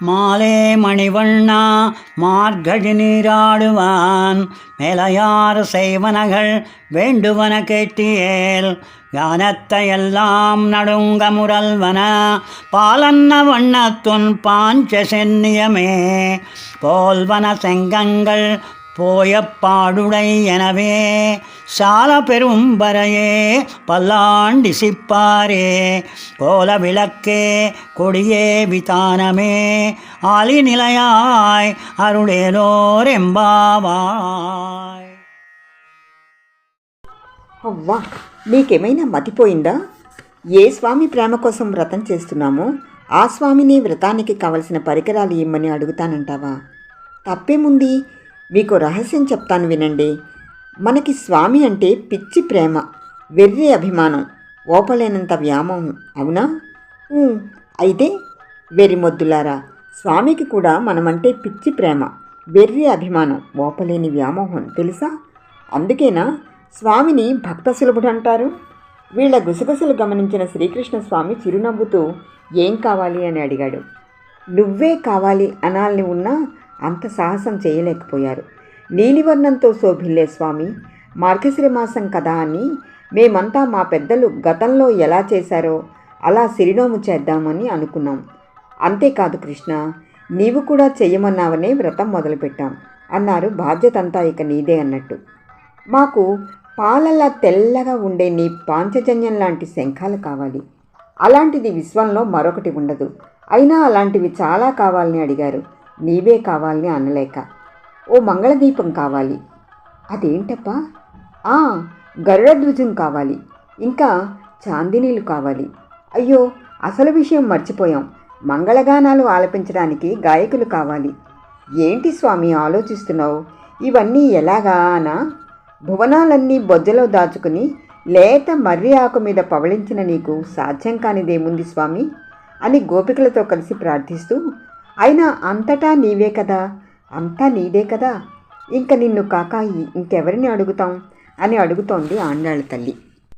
மாலே மணிவண்ணா மார்கழி நீராடுவான். மேலையாறு செய்வனகள் வேண்டுவன கேட்டியேல். யானத்தையெல்லாம் நடுங்க முரல்வன பாலன்ன வண்ணத்துன் பாஞ்ச சென்னியமே போல்வன செங்கங்கள் போய பாடுடை எனவே சால பெரும் வரையே பல்லாண்டி சிப்பாரே கோல விளக்கே கொடியே விதானமே ஆலி நிலையாய் அருளேலோரெம்பாவாய் అవ్వా నీకేమైనా మతిపోయిందా ఏ స్వామి ప్రేమ కోసం వ్రతం చేస్తున్నామో ఆ స్వామిని వ్రతానికి కావలసిన పరికరాలు ఇమ్మని అడుగుతానంటావా తప్పేముంది మీకు రహస్యం చెప్తాను వినండి. మనకి స్వామి అంటే పిచ్చి ప్రేమ వెర్రి అభిమానం ఓపలేనంత వ్యామోహం అవునా? అయితే వెర్రిమొద్దులారా స్వామికి కూడా మనమంటే పిచ్చి ప్రేమ వెర్రి అభిమానం ఓపలేని వ్యామోహం తెలుసా? అందుకేనా స్వామిని భక్త సులభుడు అంటారు? వీళ్ళ గుసగుసలు గమనించిన శ్రీకృష్ణ స్వామి చిరునవ్వుతూ ఏం కావాలి? అని అడిగాడు. నువ్వే కావాలి అనాలని ఉన్నా అంత సాహసం చేయలేకపోయారు. నీలివర్ణంతో శోభిల్లే స్వామి మార్గశిర మాసం కదా అని మేమంతా మా పెద్దలు గతంలో ఎలా చేశారో అలా సిరినోము చేద్దామని అనుకున్నాం. అంతేకాదు కృష్ణ నీవు కూడా చెయ్యమన్నావనే వ్రతం మొదలుపెట్టాం అన్నారు బాధ్యత అంతా ఇక నీదే అన్నట్టు. మాకు పాలల్లా తెల్లగా ఉండే నీ పాంచజన్యం లాంటి శంఖాలు కావాలి. అలాంటిది విశ్వంలో మరొకటి ఉండదు. అయినా అలాంటివి చాలా కావాలని అడిగారు. నీవే కావాలని అనలేక. ఓ మంగళదీపం కావాలి. అదేంటప్పా? ఆ గరుడధ్వజం కావాలి. ఇంకా చాందినీలు కావాలి. అయ్యో అసలు విషయం మర్చిపోయాం. మంగళగానాలు ఆలపించడానికి గాయకులు కావాలి. ఏంటి స్వామి ఆలోచిస్తున్నావు? ఇవన్నీ ఎలాగానా? భువనాలన్నీ బొజ్జలో దాచుకుని లేత మర్రి ఆకు మీద పవళించిన నీకు సాధ్యం కానిదేముంది స్వామి? అని గోపికలతో కలిసి ప్రార్థిస్తూ అయినా అంతటా నీవే కదా? అంతా నీదే కదా? ఇంక నిన్ను కాక ఇంకెవరిని అడుగుతాం? అని అడుగుతోంది ఆండాళ్ళ తల్లి.